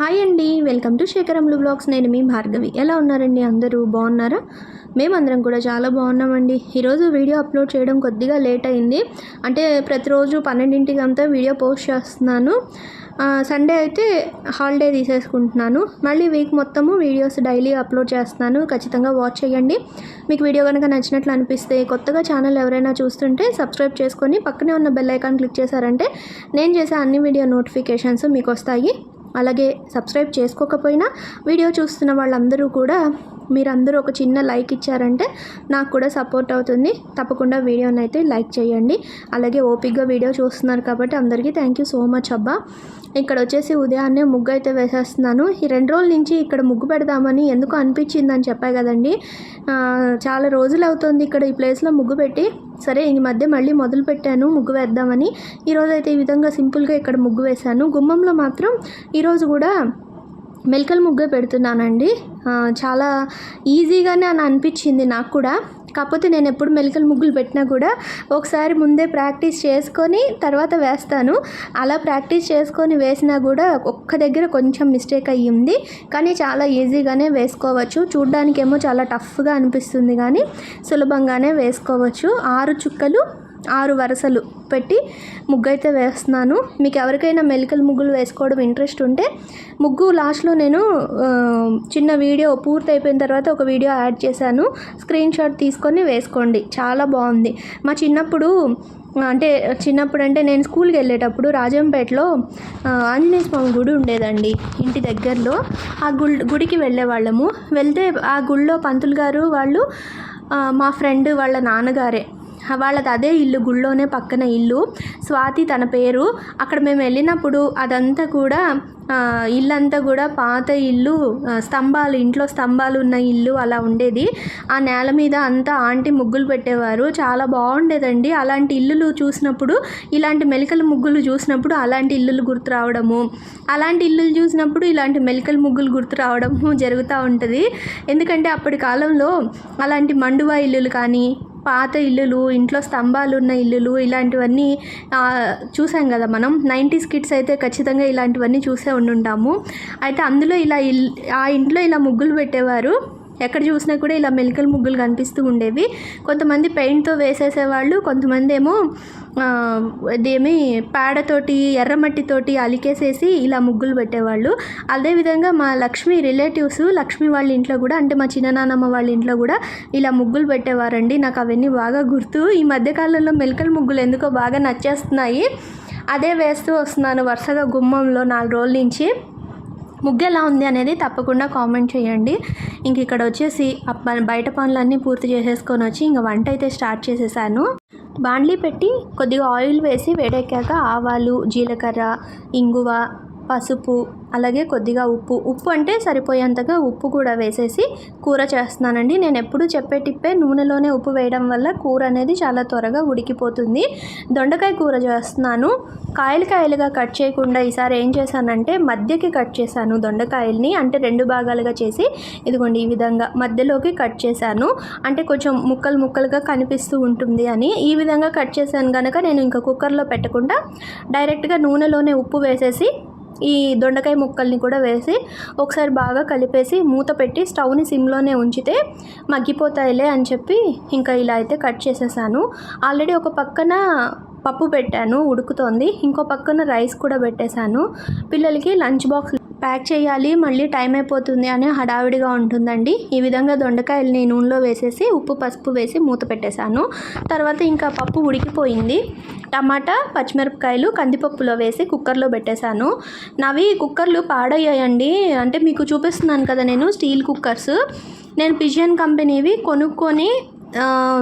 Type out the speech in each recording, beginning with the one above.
Hi అండి welcome to శేఖరములు blogs నేను మీ భార్గవి. ఎలా ఉన్నారండి అందరూ? బాగున్నారా? మేమందరం కూడా చాలా బాగున్నామండి. ఈరోజు వీడియో అప్లోడ్ చేయడం కొద్దిగా లేట్ అయింది. అంటే ప్రతిరోజు పన్నెండింటికి అంతా వీడియో పోస్ట్ చేస్తున్నాను. సండే అయితే హాలిడే తీసేసుకుంటున్నాను. మళ్ళీ వీక్ మొత్తము వీడియోస్ డైలీ అప్లోడ్ చేస్తున్నాను. ఖచ్చితంగా వాచ్ చేయండి. మీకు వీడియో కనుక నచ్చినట్లు అనిపిస్తే కొత్తగా ఛానల్ ఎవరైనా చూస్తుంటే సబ్స్క్రైబ్ చేసుకొని పక్కనే ఉన్న బెల్ ఐకాన్ క్లిక్ చేశారంటే నేను చేసే అన్ని వీడియో నోటిఫికేషన్స్ మీకు వస్తాయి. అలాగే సబ్స్క్రైబ్ చేసుకోకపోయినా వీడియో చూస్తున్న వాళ్ళందరూ కూడా మీరందరూ ఒక చిన్న లైక్ ఇచ్చారంటే నాకు కూడా సపోర్ట్ అవుతుంది. తప్పకుండా వీడియోని అయితే లైక్ చేయండి. అలాగే ఓపిక్గా వీడియో చూస్తున్నారు కాబట్టి అందరికీ థ్యాంక్ యూ సో మచ్ అబ్బా. ఇక్కడ వచ్చేసి ఉదయాన్నే ముగ్గు అయితే వేసేస్తున్నాను. ఈ రెండు రోజుల నుంచి ఇక్కడ ముగ్గు పెడదామని ఎందుకు అనిపించిందని చెప్పా కదండి. చాలా రోజులు అవుతుంది ఇక్కడ ఈ ప్లేస్లో ముగ్గు పెట్టి. సరే ఈ మధ్య మళ్ళీ మొదలు పెట్టాను ముగ్గు వేద్దామని. ఈరోజు అయితే ఈ విధంగా సింపుల్గా ఇక్కడ ముగ్గు వేశాను. గుమ్మంలో మాత్రం ఈరోజు కూడా మెల్కల్ ముగ్గు పెడుతున్నానండి. చాలా ఈజీగానే అని అనిపించింది నాకు కూడా. కాకపోతే నేను ఎప్పుడు మెలికల్ ముగ్గులు పెట్టినా కూడా ఒకసారి ముందే ప్రాక్టీస్ చేసుకొని తర్వాత వేస్తాను. అలా ప్రాక్టీస్ చేసుకొని వేసినా కూడా ఒక్క దగ్గర కొంచెం మిస్టేక్ అయ్యింది కానీ చాలా ఈజీగానే వేసుకోవచ్చు. చూడ్డానికేమో చాలా టఫ్గా అనిపిస్తుంది కానీ సులభంగానే వేసుకోవచ్చు. ఆరు చుక్కలు ఆరు వరుసలు పెట్టి ముగ్గు అయితే వేస్తున్నాను. మీకు ఎవరికైనా మెలికలు ముగ్గులు వేసుకోవడం ఇంట్రెస్ట్ ఉంటే ముగ్గు లాస్ట్లో నేను చిన్న వీడియో పూర్తి అయిపోయిన తర్వాత ఒక వీడియో యాడ్ చేశాను. స్క్రీన్ షాట్ తీసుకొని వేసుకోండి. చాలా బాగుంది. మా చిన్నప్పుడు అంటే చిన్నప్పుడు అంటే నేను స్కూల్కి వెళ్ళేటప్పుడు రాజంపేటలో ఆంజనేయ స్వామి గుడి ఉండేదండి ఇంటి దగ్గరలో. ఆ గుడి గుడికి వెళ్ళేవాళ్ళము. వెళ్తే ఆ గుళ్ళో పంతులు గారు వాళ్ళు మా ఫ్రెండ్ వాళ్ళ నాన్నగారే. వాళ్ళది అదే ఇల్లు గుళ్ళోనే పక్కన ఇల్లు. స్వాతి తన పేరు. అక్కడ మేము వెళ్ళినప్పుడు అదంతా కూడా ఇల్లు ఇల్లంతా కూడా పాత ఇల్లు స్తంభాలు ఇంట్లో స్తంభాలు ఉన్న ఇల్లు అలా ఉండేది. ఆ నేల మీద అంతా ఆంటీ ముగ్గులు పెట్టేవారు. చాలా బాగుండేదండి. అలాంటి ఇల్లులు చూసినప్పుడు ఇలాంటి మెలికల ముగ్గులు చూసినప్పుడు అలాంటి ఇల్లులు గుర్తు రావడము అలాంటి ఇల్లులు చూసినప్పుడు ఇలాంటి మెలికల ముగ్గులు గుర్తు రావడము జరుగుతూ ఉంటుంది. ఎందుకంటే అప్పటి కాలంలో అలాంటి మండువా ఇల్లులు కానీ పాత ఇల్లులు ఇంట్లో స్తంభాలు ఉన్న ఇల్లులు ఇలాంటివన్నీ చూసాం కదా మనం. నైంటీస్ కిడ్స్ అయితే ఖచ్చితంగా ఇలాంటివన్నీ చూసే ఉండుంటాము. అయితే అందులో ఇలా ఇల్ ఆ ఇంట్లో ఇలా ముగ్గులు పెట్టేవారు. ఎక్కడ చూసినా కూడా ఇలా మెలికలు ముగ్గులు కనిపిస్తూ ఉండేవి. కొంతమంది పెయింట్తో వేసేసేవాళ్ళు కొంతమంది ఏమో ఇదేమి పేడతోటి ఎర్రమట్టితోటి అలికేసేసి ఇలా ముగ్గులు పెట్టేవాళ్ళు. అదేవిధంగా మా లక్ష్మి రిలేటివ్స్ లక్ష్మి వాళ్ళ ఇంట్లో కూడా అంటే మా చిన్ననానమ్మ వాళ్ళ ఇంట్లో కూడా ఇలా ముగ్గులు పెట్టేవారండి. నాకు అవన్నీ బాగా గుర్తు. ఈ మధ్యకాలంలో మెలికల ముగ్గులు ఎందుకో బాగా నచ్చేస్తున్నాయి. అదే వేస్తూ వస్తున్నాను వరుసగా గుమ్మంలో నాలుగు రోజుల నుంచి. ముగ్గు ఎలా ఉంది అనేది తప్పకుండా కామెంట్ చేయండి. ఇంక ఇక్కడ వచ్చేసి బయట పనులన్నీ పూర్తి చేసేసుకొని వచ్చి ఇంక వంట అయితే స్టార్ట్ చేసేసాను. బాండ్లీ పెట్టి కొద్దిగా ఆయిల్ వేసి వేడెక్కాక ఆవాలు జీలకర్ర ఇంగువ పసుపు అలాగే కొద్దిగా ఉప్పు. ఉప్పు అంటే సరిపోయేంతగా ఉప్పు కూడా వేసేసి కూర చేస్తున్నానండి. నేను ఎప్పుడు చెప్పే టిప్పే నూనెలోనే ఉప్పు వేయడం వల్ల కూర అనేది చాలా త్వరగా ఉడికిపోతుంది. దొండకాయ కూర చేస్తున్నాను. కాయలు కాయలుగా కట్ చేయకుండా ఈసారి ఏం చేశానంటే మధ్యకి కట్ చేశాను దొండకాయల్ని. అంటే రెండు భాగాలుగా చేసి ఇదిగోండి ఈ విధంగా మధ్యలోకి కట్ చేశాను. అంటే కొంచెం ముక్కలు ముక్కలుగా కనిపిస్తూ ఉంటుంది అని. ఈ విధంగా కట్ చేశాను కనుక నేను ఇంకా కుక్కర్లో పెట్టకుండా డైరెక్ట్గా నూనెలోనే ఉప్పు వేసేసి ఈ దొండకాయ ముక్కల్ని కూడా వేసి ఒకసారి బాగా కలిపేసి మూత పెట్టి స్టవ్ని సిమ్లోనే ఉంచితే మగ్గిపోతాయిలే అని చెప్పి ఇంకా ఇలా అయితే కట్ చేసేసాను. ఆల్రెడీ ఒక పక్కన పప్పు పెట్టాను ఉడుకుతోంది. ఇంకో పక్కన రైస్ కూడా పెట్టేశాను. పిల్లలకి లంచ్ బాక్స్ ప్యాక్ చేయాలి మళ్ళీ టైం అయిపోతుంది అని హడావిడిగా ఉంటుందండి. ఈ విధంగా దొండకాయలని నూనెలో వేసేసి ఉప్పు పసుపు వేసి మూత పెట్టేశాను. తర్వాత ఇంకా పప్పు ఉడికిపోయింది. టమాటా పచ్చిమిరపకాయలు కందిపప్పులో వేసి కుక్కర్లో పెట్టేశాను. నావి కుక్కర్లు పాడయ్యాయండి. అంటే మీకు చూపిస్తున్నాను కదా నేను స్టీల్ కుక్కర్స్. నేను పిజియన్ కంపెనీవి కొనుక్కొని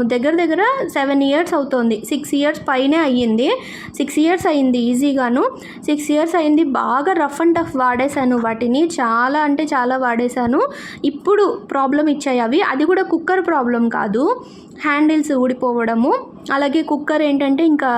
దగ్గర దగ్గర సెవెన్ ఇయర్స్ అవుతోంది. సిక్స్ ఇయర్స్ పైనే అయ్యింది. సిక్స్ ఇయర్స్ అయింది ఈజీగాను. సిక్స్ ఇయర్స్ అయింది బాగా రఫ్ అండ్ టఫ్ వాడేశాను వాటిని. చాలా అంటే చాలా వాడేశాను. ఇప్పుడు ప్రాబ్లం ఇచ్చాయి అవి. అది కూడా కుక్కర్ ప్రాబ్లం కాదు. హ్యాండిల్స్ ఊడిపోవడము అలాగే కుక్కర్ ఏంటంటే ఇంకా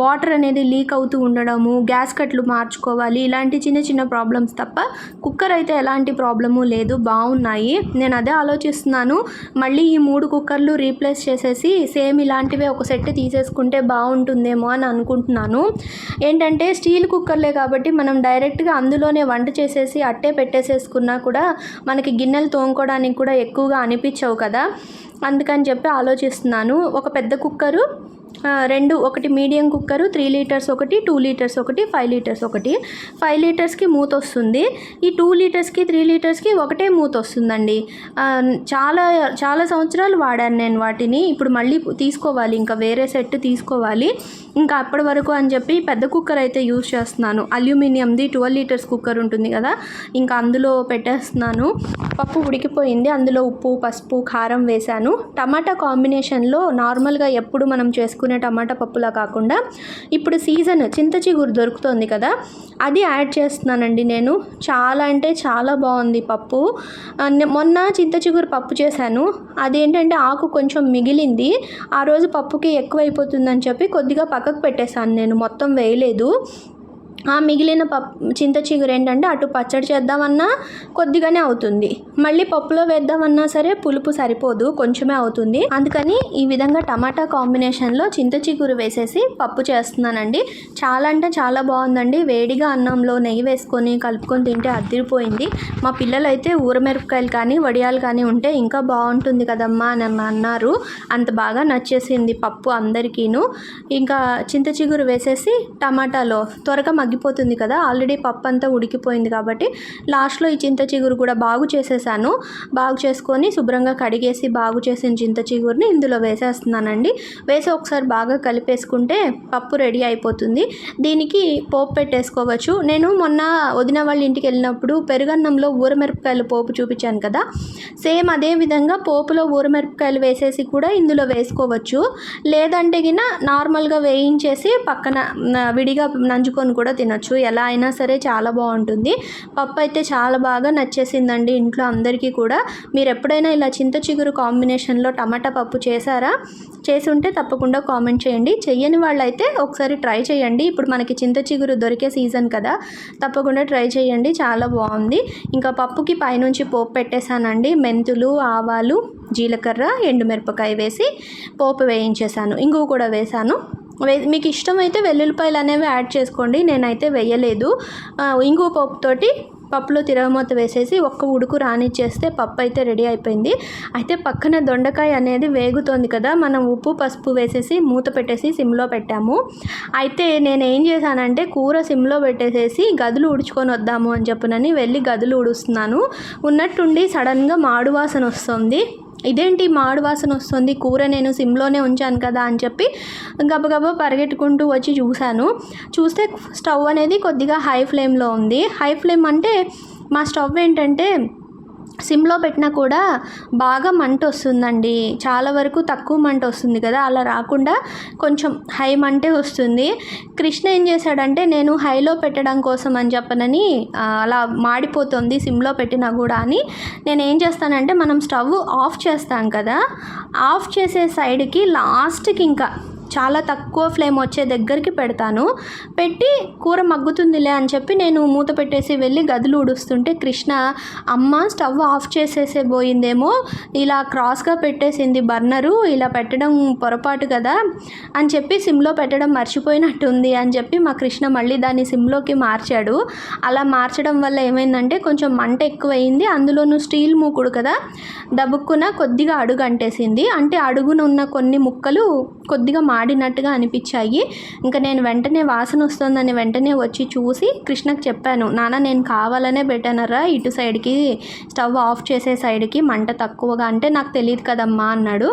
వాటర్ అనేది లీక్ అవుతూ ఉండడము గ్యాస్ కట్లు మార్చుకోవాలి ఇలాంటి చిన్న చిన్న ప్రాబ్లమ్స్ తప్ప కుక్కర్ అయితే ఎలాంటి ప్రాబ్లము లేదు బాగున్నాయి. నేను అదే ఆలోచిస్తున్నాను. మళ్ళీ ఈ మూడు కుక్కర్లు రీప్లేస్ చేసేసి సేమ్ ఇలాంటివే ఒక సెట్ తీసేసుకుంటే బాగుంటుందేమో అని అనుకుంటున్నాను. ఏంటంటే స్టీల్ కుక్కర్లే కాబట్టి మనం డైరెక్ట్గా అందులోనే వంట చేసేసి అట్టే పెట్టేసేసుకున్నా కూడా మనకి గిన్నెలు తోముకోవడానికి కూడా ఎక్కువగా అనిపించవు కదా. అందుకని చెప్పి ఆలోచిస్తున్నాను. ఒక పెద్ద కుక్కరు రెండు ఒకటి మీడియం కుక్కరు త్రీ లీటర్స్ ఒకటి టూ లీటర్స్ ఒకటి ఫైవ్ లీటర్స్ ఒకటి. ఫైవ్ లీటర్స్కి మూత వస్తుంది. ఈ టూ లీటర్స్కి త్రీ లీటర్స్కి ఒకటే మూత వస్తుందండి. చాలా చాలా సంవత్సరాలు వాడాను నేను వాటిని. ఇప్పుడు మళ్ళీ తీసుకోవాలి ఇంకా వేరే సెట్ తీసుకోవాలి. ఇంకా అప్పటి వరకు అని చెప్పి పెద్ద కుక్కర్ అయితే యూజ్ చేస్తున్నాను. అల్యూమినియంది ట్వెల్వ్ లీటర్స్ కుక్కర్ ఉంటుంది కదా ఇంకా అందులో పెట్టేస్తున్నాను. పప్పు ఉడికిపోయింది అందులో ఉప్పు పసుపు కారం వేశాను. టమాటా కాంబినేషన్లో నార్మల్గా ఎప్పుడు మనం చేసుకునే టమాటా పప్పులా కాకుండా ఇప్పుడు సీజన్ చింత చిగురు దొరుకుతుంది కదా అది యాడ్ చేస్తున్నానండి నేను. చాలా అంటే చాలా బాగుంది పప్పు. మొన్న చింత చిగురు పప్పు చేశాను. అదేంటంటే ఆకు కొంచెం మిగిలింది ఆ రోజు పప్పుకి ఎక్కువైపోతుందని చెప్పి కొద్దిగా పక్క పక్కకు పెట్టేశాను. నేను మొత్తం వేయలేదు. ఆ మిగిలిన పప్పు చింత చిగురు ఏంటంటే అటు పచ్చడి చేద్దామన్నా కొద్దిగానే అవుతుంది. మళ్ళీ పప్పులో వేద్దామన్నా సరే పులుపు సరిపోదు కొంచెమే అవుతుంది. అందుకని ఈ విధంగా టమాటా కాంబినేషన్లో చింత చిగురు వేసేసి పప్పు చేస్తున్నానండి. చాలా అంటే చాలా బాగుందండి. వేడిగా అన్నంలో నెయ్యి వేసుకొని కలుపుకొని తింటే అదిరిపోయింది. మా పిల్లలైతే ఊరమిరపకాయలు కానీ వడియాలు కానీ ఉంటే ఇంకా బాగుంటుంది కదమ్మా అని అన్నారు. అంత బాగా నచ్చేసింది పప్పు అందరికీను. ఇంకా చింత చిగురు వేసేసి టమాటాలో త్వరగా మగ్గిపోతుంది కదా. ఆల్రెడీ పప్పు అంతా ఉడికిపోయింది కాబట్టి లాస్ట్లో ఈ చింత చిగురు కూడా బాగు చేసేసాను. బాగు చేసుకొని శుభ్రంగా కడిగేసి బాగు చేసిన చింత చిగురుని ఇందులో వేసేస్తున్నానండి. వేసి ఒకసారి బాగా కలిపేసుకుంటే పప్పు రెడీ అయిపోతుంది. దీనికి పోపు పెట్టేసుకోవచ్చు. నేను మొన్న వదిన వాళ్ళ ఇంటికి వెళ్ళినప్పుడు పెరుగన్నంలో ఊరమిరపకాయలు పోపు చూపించాను కదా. సేమ్ అదే విధంగా పోపులో ఊరమిరపకాయలు వేసేసి కూడా ఇందులో వేసుకోవచ్చు. లేదంటే గిన నార్మల్గా వేయించేసి పక్కన విడిగా నంచుకొని కూడా తినొచ్చు. ఎలా అయినా సరే చాలా బాగుంటుంది. పప్పు అయితే చాలా బాగా నచ్చేసిందండి ఇంట్లో అందరికీ కూడా. మీరు ఎప్పుడైనా ఇలా చింత చిగురు కాంబినేషన్లో టమాటా పప్పు చేశారా? చేసి ఉంటే తప్పకుండా కామెంట్ చేయండి. చెయ్యని వాళ్ళైతే ఒకసారి ట్రై చేయండి. ఇప్పుడు మనకి చింత చిగురు దొరికే సీజన్ కదా తప్పకుండా ట్రై చేయండి. చాలా బాగుంది. ఇంకా పప్పుకి పైనుంచి పోపు పెట్టేశానండి. మెంతులు ఆవాలు జీలకర్ర ఎండుమిరపకాయ వేసి పోపు వేయించేశాను. ఇంగువ కూడా వేశాను. మీకు ఇష్టమైతే వెల్లుల్లిపాయలు అనేవి యాడ్ చేసుకోండి. నేనైతే వేయలేదు. ఇంగువ పప్పుతోటి పప్పులో తిరగమూత వేసేసి ఒక్క ఉడుకు రానిచ్చేస్తే పప్పు అయితే రెడీ అయిపోయింది. అయితే పక్కన దొండకాయ అనేది వేగుతోంది కదా మనం ఉప్పు పసుపు వేసేసి మూత పెట్టేసి సిమ్లో పెట్టాము. అయితే నేను ఏం చేశానంటే కూర సిమ్లో పెట్టేసేసి గదులు ఉడుచుకొని వద్దాము అని చెప్పనని వెళ్ళి గదులు ఉడుస్తున్నాను ఉన్నట్టుండి సడన్గా మాడు వాసన వస్తుంది. ఇదేంటి మాడు వాసన వస్తుంది? కూర నేను సిమ్లోనే ఉంచాను కదా అని చెప్పి గబగబా పరిగెట్టుకుంటూ వచ్చి చూశాను. చూస్తే స్టవ్ అనేది కొద్దిగా హై ఫ్లేమ్లో ఉంది. హై ఫ్లేమ్ అంటే మా స్టవ్ ఏంటంటే సిమ్లో పెట్టినా కూడా బాగా మంట వస్తుందండి. చాలా వరకు తక్కువ మంట వస్తుంది కదా అలా రాకుండా కొంచెం హై మంటే వస్తుంది. కృష్ణ ఏం చేశాడంటే నేను హైలో పెట్టడం కోసం అని చెప్పనని అలా మాడిపోతుంది సిమ్లో పెట్టినా కూడా అని. నేను ఏం చేస్తానంటే మనం స్టవ్ ఆఫ్ చేస్తాం కదా ఆఫ్ చేసే సైడ్కి లాస్ట్కి ఇంకా చాలా తక్కువ ఫ్లేమ్ వచ్చే దగ్గరికి పెడతాను. పెట్టి కూర మగ్గుతుందిలే అని చెప్పి నేను మూత పెట్టేసి వెళ్ళి గదులు ఉడుస్తుంటే కృష్ణ అమ్మ స్టవ్ ఆఫ్ చేసేసే పోయిందేమో. ఇలా క్రాస్గా పెట్టేసింది బర్నరు ఇలా పెట్టడం పొరపాటు కదా అని చెప్పి సిమ్లో పెట్టడం మర్చిపోయినట్టుంది అని చెప్పి మా కృష్ణ మళ్ళీ దాన్ని సిమ్లోకి మార్చాడు. అలా మార్చడం వల్ల ఏమైందంటే కొంచెం మంట ఎక్కువైంది. అందులోనూ స్టీల్ మూకుడు కదా దబుక్కున కొద్దిగా అడుగు అంటేసింది. అంటే అడుగున ఉన్న కొన్ని ముక్కలు కొద్దిగా ఆడినట్టుగా అనిపించాయి. ఇంకా నేను వెంటనే వాసన వస్తుందని వెంటనే వచ్చి చూసి కృష్ణకు చెప్పాను నాన్న నేను కావాలనే పెట్టానరా ఇటు సైడ్కి స్టవ్ ఆఫ్ చేసే సైడ్కి మంట తక్కువగా అంటే నాకు తెలియదు కదమ్మా అన్నాడు.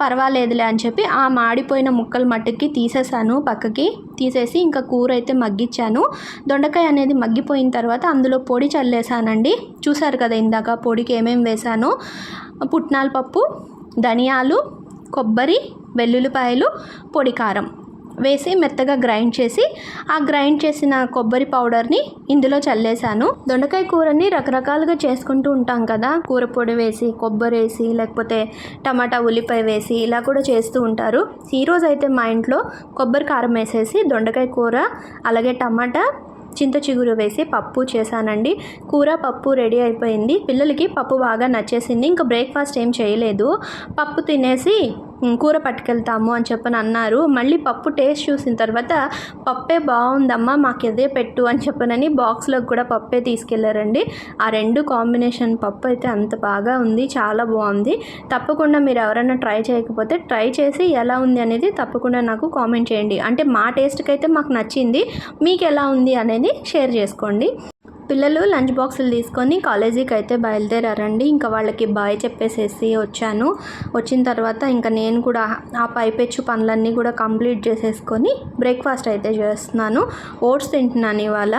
పర్వాలేదులే అని చెప్పి ఆ మాడిపోయిన ముక్కలు మట్టుకి తీసేసాను పక్కకి. తీసేసి ఇంకా కూర అయితే మగ్గిచ్చాను. దొండకాయ అనేది మగ్గిపోయిన తర్వాత అందులో పొడి చల్లేసానండి చూసారు కదా ఇందాక పొడికి ఏమేమి వేశాను? పుట్నాల పప్పు ధనియాలు కొబ్బరి వెల్లుల్లిపాయలు పొడి కారం వేసి మెత్తగా గ్రైండ్ చేసి ఆ గ్రైండ్ చేసిన కొబ్బరి పౌడర్ని ఇందులో చల్లేసాను దొండకాయ కూరని రకరకాలుగా చేసుకుంటూ ఉంటాం కదా. కూర పొడి వేసి కొబ్బరి వేసి లేకపోతే టమాటా ఉల్లిపాయ వేసి ఇలా కూడా చేస్తూ ఉంటారు. ఈరోజు అయితే మా ఇంట్లో కొబ్బరి కారం వేసేసి దొండకాయ కూర అలాగే టమాటా చింత చిగురు వేసి పప్పు చేశానండి. కూర పప్పు రెడీ అయిపోయింది. పిల్లలకి పప్పు బాగా నచ్చేసింది. ఇంకా బ్రేక్ఫాస్ట్ ఏం చేయలేదు. పప్పు తినేసి కూర పట్టుకెళ్తాము అని చెప్పని అన్నారు. మళ్ళీ పప్పు టేస్ట్ చూసిన తర్వాత పప్పే బాగుందమ్మా మాకు ఇదే పెట్టు అని చెప్పనని బాక్స్లోకి కూడా పప్పే తీసుకెళ్ళారండి. ఆ రెండు కాంబినేషన్ పప్పు అయితే అంత బాగా ఉంది చాలా బాగుంది. తప్పకుండా మీరు ఎవరైనా ట్రై చేయకపోతే ట్రై చేసి ఎలా ఉంది అనేది తప్పకుండా నాకు కామెంట్ చేయండి. అంటే మా టేస్ట్కి అయితే మాకు నచ్చింది మీకు ఎలా ఉంది అనేది షేర్ చేసుకోండి. పిల్లలు లంచ్ బాక్సులు తీసుకొని కాలేజీకి అయితే బయలుదేరారండి. ఇంకా వాళ్ళకి బాయ్ చెప్పేసేసి వచ్చాను. వచ్చిన తర్వాత ఇంకా నేను కూడా ఆ పైపెచ్చు పనులన్నీ కూడా కంప్లీట్ చేసేసుకొని బ్రేక్ఫాస్ట్ అయితే చేస్తున్నాను. ఓట్స్ తింటున్నాను ఇవాళ.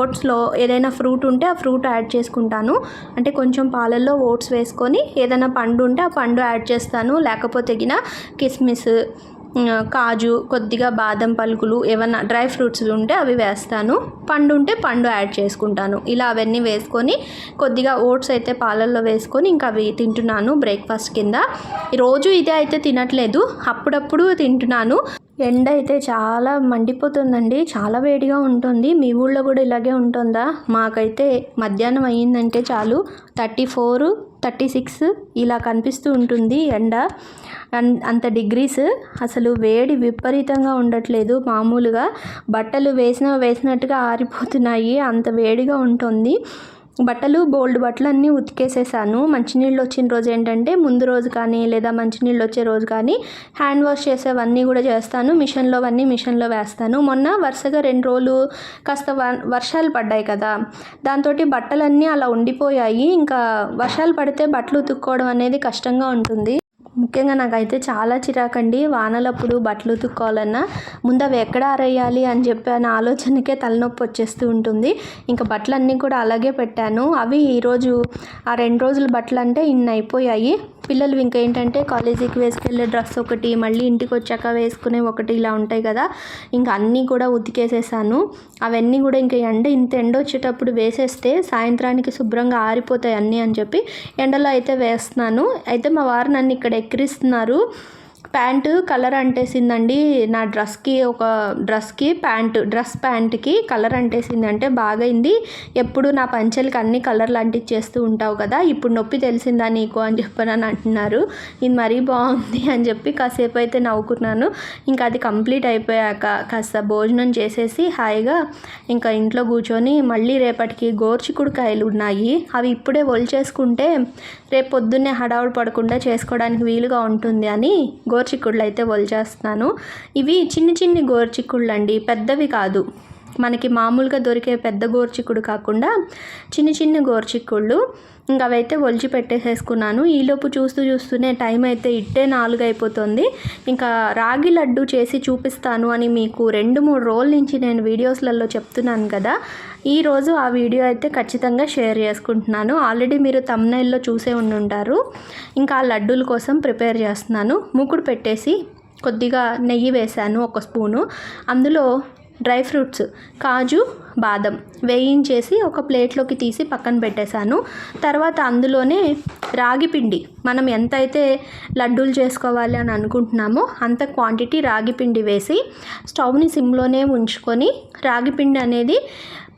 ఓట్స్లో ఏదైనా ఫ్రూట్ ఉంటే ఆ ఫ్రూట్ యాడ్ చేసుకుంటాను. అంటే కొంచెం పాలల్లో ఓట్స్ వేసుకొని ఏదైనా పండు ఉంటే ఆ పండు యాడ్ చేస్తాను. లేకపోతే కిస్మిస్ కాజు కొద్దిగా బాదం పలుకులు ఏమన్నా డ్రై ఫ్రూట్స్ ఉంటే అవి వేస్తాను. పండు ఉంటే పండు యాడ్ చేసుకుంటాను. ఇలా అవన్నీ వేసుకొని కొద్దిగా ఓట్స్ అయితే పాలల్లో వేసుకొని ఇంకా అవి తింటున్నాను బ్రేక్ఫాస్ట్ కింద. రోజు ఇదే అయితే తినట్లేదు అప్పుడప్పుడు తింటున్నాను. ఎండ అయితే చాలా మండిపోతుందండి చాలా వేడిగా ఉంటుంది. మీ ఊళ్ళో కూడా ఇలాగే ఉంటుందా? మాకైతే మధ్యాహ్నం అయ్యిందంటే చాలు. థర్టీ ఫోర్ థర్టీ సిక్స్ ఇలా కనిపిస్తూ ఉంటుంది ఎండ. అంత డిగ్రీస్ అసలు వేడి విపరీతంగా ఉండట్లేదు. మామూలుగా బట్టలు వేసిన వేసినట్టుగా ఆరిపోతున్నాయి. అంత వేడిగా ఉంటుంది. బట్టలు బోల్డ్ బట్టలు అన్నీ ఉతికేసేసాను. మంచినీళ్ళు వచ్చిన రోజు ఏంటంటే ముందు రోజు కానీ లేదా మంచినీళ్ళు వచ్చే రోజు కానీ హ్యాండ్ వాష్ చేసేవన్నీ కూడా చేస్తాను. మిషన్లో అవన్నీ మిషన్లో వేస్తాను. మొన్న వరుసగా రెండు రోజులు కాస్త వర్షాలు పడ్డాయి కదా. దాంతో బట్టలన్నీ అలా ఉండిపోయాయి. ఇంకా వర్షాలు పడితే బట్టలు ఉతుక్కోవడం అనేది కష్టంగా ఉంటుంది. ముఖ్యంగా నాకైతే చాలా చిరాకండి. వానలప్పుడు బట్టలు ఉతుక్కోవాలన్నా ముందు అవి ఎక్కడ ఆరేయాలి అని చెప్పి అనే ఆలోచనకే తలనొప్పి వచ్చేస్తూ ఉంటుంది. ఇంకా బట్టలన్నీ కూడా అలాగే పెట్టాను. అవి ఈరోజు ఆ రెండు రోజుల బట్టలు అంటే ఇన్ని అయిపోయాయి. పిల్లలు ఇంకా ఏంటంటే కాలేజీకి వేసుకెళ్ళే డ్రెస్ ఒకటి మళ్ళీ ఇంటికి వచ్చాక వేసుకునే ఒకటి ఇలా ఉంటాయి కదా. ఇంకా అన్నీ కూడా ఉతికేసేసాను. అవన్నీ కూడా ఇంకా ఎండ ఇంత ఎండ వచ్చేటప్పుడు వేసేస్తే సాయంత్రానికి శుభ్రంగా ఆరిపోతాయి అన్నీ అని చెప్పి ఎండలో అయితే వేస్తున్నాను. అయితే మా వారు నన్ను ఇక్కడ ఎక్కిరిస్తున్నారు. ప్యాంటు కలర్ అంటేసిందండి నా డ్రెస్కి ఒక డ్రెస్కి ప్యాంటు డ్రెస్ ప్యాంట్కి కలర్ అంటేసింది అంటే బాగైంది. ఎప్పుడు నా పంచెలకి అన్ని కలర్లు అంటించేస్తూ ఉంటావు కదా ఇప్పుడు నొప్పి తెలిసిందా నీకు అని చెప్పని అని అంటున్నారు. ఇది మరీ బాగుంది అని చెప్పి కాసేపు అయితే నవ్వుకున్నాను. ఇంకా అది కంప్లీట్ అయిపోయాక కాస్త భోజనం చేసేసి హాయిగా ఇంకా ఇంట్లో కూర్చొని మళ్ళీ రేపటికి గోర్చికుడుకాయలు ఉన్నాయి. అవి ఇప్పుడే ఒలిచేసుకుంటే రేపు పొద్దున్నే హడావుడు పడకుండా చేసుకోవడానికి వీలుగా ఉంటుంది అని గోర్చిక్కుళ్ళు అయితే వలిచేస్తున్నాను. ఇవి చిన్ని చిన్ని గోర్చిక్కుళ్ళు అండి పెద్దవి కాదు. మనకి మామూలుగా దొరికే పెద్ద గోర్చిక్కుడు కాకుండా చిన్న చిన్న గోర్చిక్కుళ్ళు ఇంకా అవైతే ఒలిచి పెట్టేసేసుకున్నాను. ఈలోపు చూస్తూ చూస్తూనే టైం అయితే ఇట్టే నాలుగు అయిపోతుంది. ఇంకా రాగి లడ్డు చేసి చూపిస్తాను అని మీకు రెండు మూడు రోజుల నుంచి నేను వీడియోస్లలో చెప్తున్నాను కదా. ఈరోజు ఆ వీడియో అయితే ఖచ్చితంగా షేర్ చేసుకుంటున్నాను. ఆల్రెడీ మీరు తమ్నైల్లో చూసే ఉండి ఉంటారు. ఇంకా ఆ లడ్డూల కోసం ప్రిపేర్ చేస్తున్నాను. మూకుడు పెట్టేసి కొద్దిగా నెయ్యి వేశాను ఒక స్పూను. అందులో డ్రై ఫ్రూట్స్ కాజు బాదం వేయించేసి ఒక ప్లేట్లోకి తీసి పక్కన పెట్టేశాను. తర్వాత అందులోనే రాగి పిండి. మనం ఎంతైతే లడ్డూలు చేసుకోవాలి అని అనుకుంటున్నామో అంత క్వాంటిటీ రాగి పిండి వేసి స్టవ్ని సిమ్లోనే ఉంచుకొని రాగి పిండి అనేది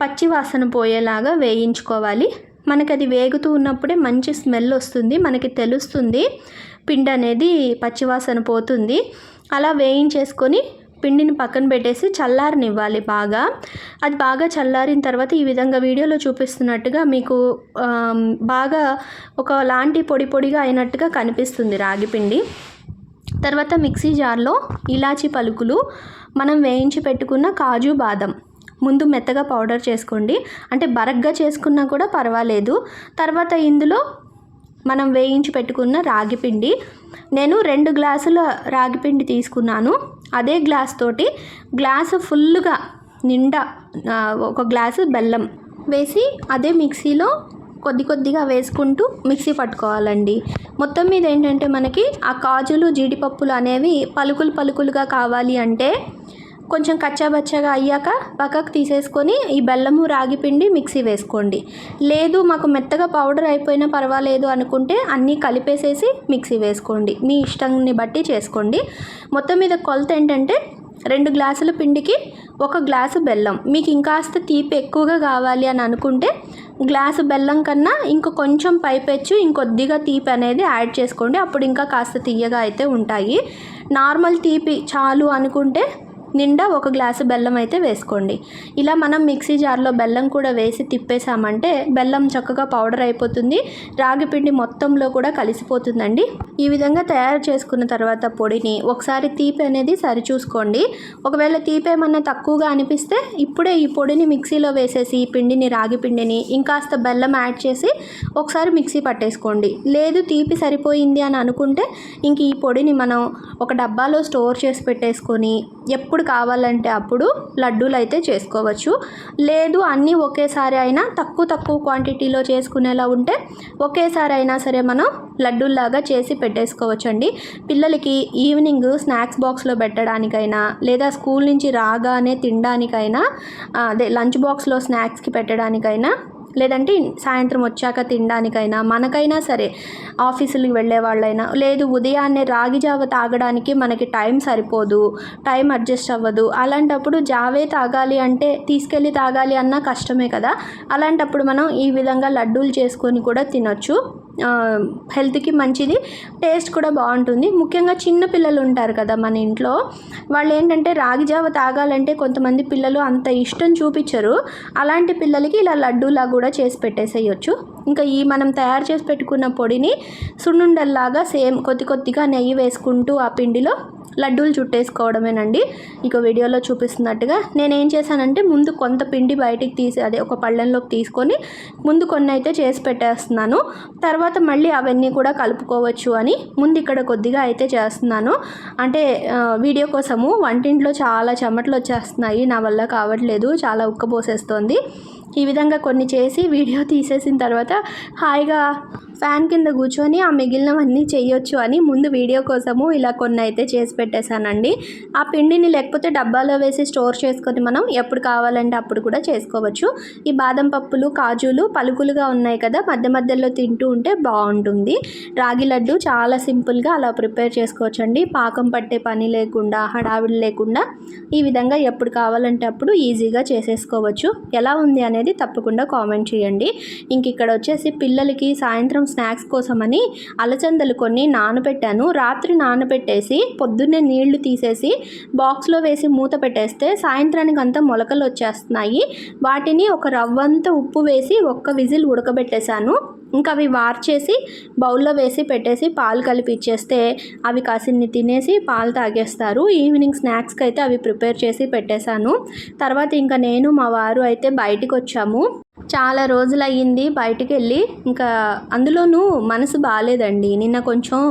పచ్చి వాసన పోయేలాగా వేయించుకోవాలి. మనకి అది వేగుతూ ఉన్నప్పుడే మంచి స్మెల్ వస్తుంది మనకి తెలుస్తుంది పిండి అనేది పచ్చివాసన పోతుంది. అలా వేయించేసుకొని పిండిని పక్కన పెట్టేసి చల్లారనివ్వాలి బాగా. అది బాగా చల్లారిన తర్వాత ఈ విధంగా వీడియోలో చూపిస్తున్నట్టుగా మీకు బాగా ఒకలాంటి పొడి పొడిగా అయినట్టుగా కనిపిస్తుంది రాగి పిండి. తర్వాత మిక్సీ జార్లో ఇలాచి పలుకులు మనం వేయించి పెట్టుకున్న కాజు బాదం. ముందు మెత్తగా పౌడర్ చేసుకోండి. అంటే బరగ్గా చేసుకున్నా కూడా పర్వాలేదు. తర్వాత ఇందులో మనం వేయించి పెట్టుకున్న రాగి పిండి. నేను రెండు గ్లాసుల రాగి పిండి తీసుకున్నాను. అదే గ్లాస్ తోటి గ్లాసు ఫుల్గా నిండా ఒక గ్లాసు బెల్లం వేసి అదే మిక్సీలో కొద్ది కొద్దిగా వేసుకుంటూ మిక్సీ పట్టుకోవాలండి. మొత్తం మీద ఏంటంటే మనకి ఆ కాజులు జీడిపప్పులు అనేవి పలుకులు పలుకులుగా కావాలి అంటే కొంచెం కచ్చాబచ్చాగా అయ్యాక పక్కకు తీసేసుకొని ఈ బెల్లము రాగి పిండి మిక్సీ వేసుకోండి. లేదు మాకు మెత్తగా పౌడర్ అయిపోయినా పర్వాలేదు అనుకుంటే అన్నీ కలిపేసేసి మిక్సీ వేసుకోండి. మీ ఇష్టాన్ని బట్టి చేసుకోండి. మొత్తం మీద కొలత ఏంటంటే రెండు గ్లాసుల పిండికి ఒక గ్లాసు బెల్లం. మీకు ఇంకాస్త తీపి ఎక్కువగా కావాలి అని అనుకుంటే గ్లాసు బెల్లం కన్నా ఇంక కొంచెం పైపెచ్చు ఇంకొద్దిగా తీపి అనేది యాడ్ చేసుకోండి. అప్పుడు ఇంకా కాస్త తీయగా అయితే ఉంటాయి. నార్మల్ తీపి చాలు అనుకుంటే నిండా ఒక గ్లాసు బెల్లం అయితే వేసుకోండి. ఇలా మనం మిక్సీ జార్లో బెల్లం కూడా వేసి తిప్పేసామంటే బెల్లం చక్కగా పౌడర్ అయిపోతుంది రాగి పిండి మొత్తంలో కూడా కలిసిపోతుందండి. ఈ విధంగా తయారు చేసుకున్న తర్వాత పొడిని ఒకసారి తీపి అనేది సరిచూసుకోండి. ఒకవేళ తీపి ఏమన్నా తక్కువగా అనిపిస్తే ఇప్పుడే ఈ పొడిని మిక్సీలో వేసేసి ఈ పిండిని రాగి పిండిని ఇంకాస్త బెల్లం యాడ్ చేసి ఒకసారి మిక్సీ పట్టేసుకోండి. లేదు తీపి సరిపోయింది అని అనుకుంటే ఇంక ఈ పొడిని మనం ఒక డబ్బాలో స్టోర్ చేసి పెట్టేసుకొని ఎప్పుడు ఎప్పుడు కావాలంటే అప్పుడు లడ్డూలు అయితే చేసుకోవచ్చు. లేదు అన్నీ ఒకేసారి అయినా తక్కువ తక్కువ క్వాంటిటీలో చేసుకునేలా ఉంటే ఒకేసారి అయినా సరే మనం లడ్డూల్లాగా చేసి పెట్టేసుకోవచ్చు అండి పిల్లలకి ఈవినింగ్ స్నాక్స్ బాక్స్లో పెట్టడానికైనా లేదా స్కూల్ నుంచి రాగానే తినడానికైనా అదే లంచ్ బాక్స్లో స్నాక్స్కి పెట్టడానికైనా లేదంటే సాయంత్రం వచ్చాక తినడానికైనా మనకైనా సరే ఆఫీసులకు వెళ్ళే వాళ్ళైనా లేదు ఉదయాన్నే రాగి జావ తాగడానికి మనకి టైం సరిపోదు టైం అడ్జస్ట్ అవ్వదు. అలాంటప్పుడు జావే తాగాలి అంటే తీసుకెళ్ళి తాగాలి అన్నా కష్టమే కదా. అలాంటప్పుడు మనం ఈ విధంగా లడ్డూలు చేసుకొని కూడా తినొచ్చు. హెల్త్కి మంచిది టేస్ట్ కూడా బాగుంటుంది. ముఖ్యంగా చిన్న పిల్లలు ఉంటారు కదా మన ఇంట్లో వాళ్ళు ఏంటంటే రాగి జావ తాగాలంటే కొంతమంది పిల్లలు అంత ఇష్టం చూపించరు. అలాంటి పిల్లలకి ఇలా లడ్డూలా కూడా చేసి పెట్టేసేయచ్చు. ఇంకా ఈ మనం తయారు చేసి పెట్టుకున్న పొడిని సున్నుండల్లాగా సేమ్ కొద్ది కొద్దిగా నెయ్యి వేసుకుంటూ ఆ పిండిలో లడ్డూలు చుట్టేసుకోవడమేనండి. ఇక వీడియోలో చూపిస్తున్నట్టుగా నేను ఏం చేశానంటే ముందు కొంత పిండి బయటికి తీసి అదే ఒక పళ్ళెంలోకి తీసుకొని ముందు కొన్ని అయితే చేసి పెట్టేస్తున్నాను. తర్వాత మళ్ళీ అవన్నీ కూడా కలుపుకోవచ్చు అని ముందు ఇక్కడ కొద్దిగా అయితే చేస్తున్నాను. అంటే వీడియో కోసము వంటింట్లో చాలా చెమటలు వచ్చేస్తున్నాయి. నా వల్ల కావట్లేదు. చాలా ఉక్కబోసేస్తోంది ఈ విధంగా కొన్ని చేసి వీడియో తీసేసిన తర్వాత హాయిగా ఫ్యాన్ కింద కూర్చొని ఆ మిగిలినవన్నీ చేయొచ్చు అని ముందు వీడియో కోసము ఇలా కొన్ని అయితే చేసి పెట్టేశానండి. ఆ పిండిని లేకపోతే డబ్బాలో వేసి స్టోర్ చేసుకొని మనం ఎప్పుడు కావాలంటే అప్పుడు కూడా చేసుకోవచ్చు. ఈ బాదం పప్పులు కాజులు పలుకులుగా ఉన్నాయి కదా మధ్య మధ్యలో తింటూ ఉంటే బాగుంటుంది. రాగి లడ్డు చాలా సింపుల్గా అలా ప్రిపేర్ చేసుకోవచ్చండి. పాకం పట్టే పని లేకుండా హడావిడి లేకుండా ఈ విధంగా ఎప్పుడు కావాలంటే అప్పుడు ఈజీగా చేసేసుకోవచ్చు. ఎలా ఉంది అనేది తప్పకుండా కామెంట్ చేయండి. ఇంక ఇక్కడ వచ్చేసి పిల్లలకి సాయంత్రం స్నాక్స్ కోసమని అలచందలు కొన్ని నానబెట్టాను. రాత్రి నానబెట్టేసి పొద్దున్నే నీళ్ళు తీసేసి బాక్స్లో వేసి మూత పెట్టేస్తే సాయంత్రానికి అంతా మొలకలు వచ్చేస్తున్నాయి. వాటిని ఒక రవ్వంత ఉప్పు వేసి ఒక్క విజిల్ ఉడకబెట్టేశాను. ఇంకా అవి వార్చేసి బౌల్లో వేసి పెట్టేసి పాలు కలిపి ఇచ్చేస్తే అవి కాసిన్ని తినేసి పాలు తాగేస్తారు. ఈవినింగ్ స్నాక్స్కి అయితే అవి ప్రిపేర్ చేసి పెట్టేశాను. తర్వాత ఇంకా నేను మా వారు అయితే బయటికి వచ్చాము చాలా రోజులు అయ్యింది బయటికి వెళ్ళి ఇంకా అందులోనూ మనసు బాగాలేదండి నిన్న కొంచెం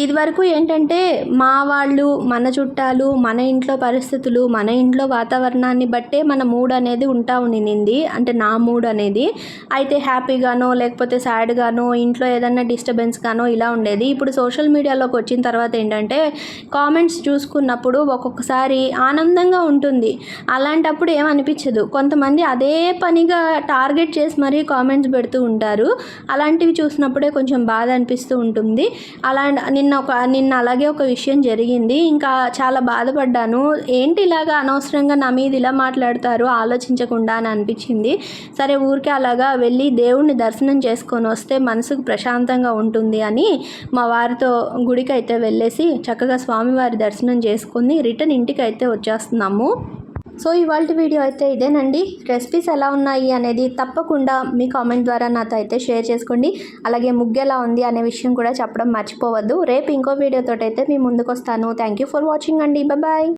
ఇది వరకు ఏంటంటే మా వాళ్ళు మన చుట్టాలు మన ఇంట్లో పరిస్థితులు మన ఇంట్లో వాతావరణాన్ని బట్టే మన మూడ్ అనేది ఉంటా ఉండింది. అంటే నా మూడ్ అనేది అయితే హ్యాపీగానో లేకపోతే సాడ్గానో ఇంట్లో ఏదన్నా డిస్టర్బెన్స్ గానో ఇలా ఉండేది. ఇప్పుడు సోషల్ మీడియాలోకి వచ్చిన తర్వాత ఏంటంటే కామెంట్స్ చూసుకున్నప్పుడు ఒక్కొక్కసారి ఆనందంగా ఉంటుంది. అలాంటప్పుడు ఏమనిపించదు కొంతమంది అదే పనిగా టార్గెట్ చేసి మరీ కామెంట్స్ పెడుతూ ఉంటారు. అలాంటివి చూసినప్పుడే కొంచెం బాధ అనిపిస్తూ ఉంటుంది. అలా అండ్ నిన్న ఒక నిన్న అలాగే ఒక విషయం జరిగింది. ఇంకా చాలా బాధపడ్డాను. ఏంటి ఇలాగా అనవసరంగా నా మీద ఇలా మాట్లాడతారు? ఆలోచించకుండా అని అనిపించింది. సరే ఊరికే అలాగా వెళ్ళి దేవుణ్ణి దర్శనం చేసుకొని వస్తే మనసుకు ప్రశాంతంగా ఉంటుంది అని మా వారితో గుడికి అయితే వెళ్ళేసి చక్కగా స్వామివారి దర్శనం చేసుకొని రిటర్న్ ఇంటికి అయితే వచ్చేస్తున్నాము. సో ఇవాళ వీడియో అయితే ఇదేనండి. రెసిపీస్ ఎలా ఉన్నాయి అనేది తప్పకుండా మీ కామెంట్ ద్వారా నాతో అయితే షేర్ చేసుకోండి. అలాగే ముగ్గు ఎలా ఉంది అనే విషయం కూడా చెప్పడం మర్చిపోవద్దు. రేపు ఇంకో వీడియోతో అయితే మీ ముందుకు వస్తాను థ్యాంక్ యూ ఫర్ వాచింగ్ అండి. బాయ్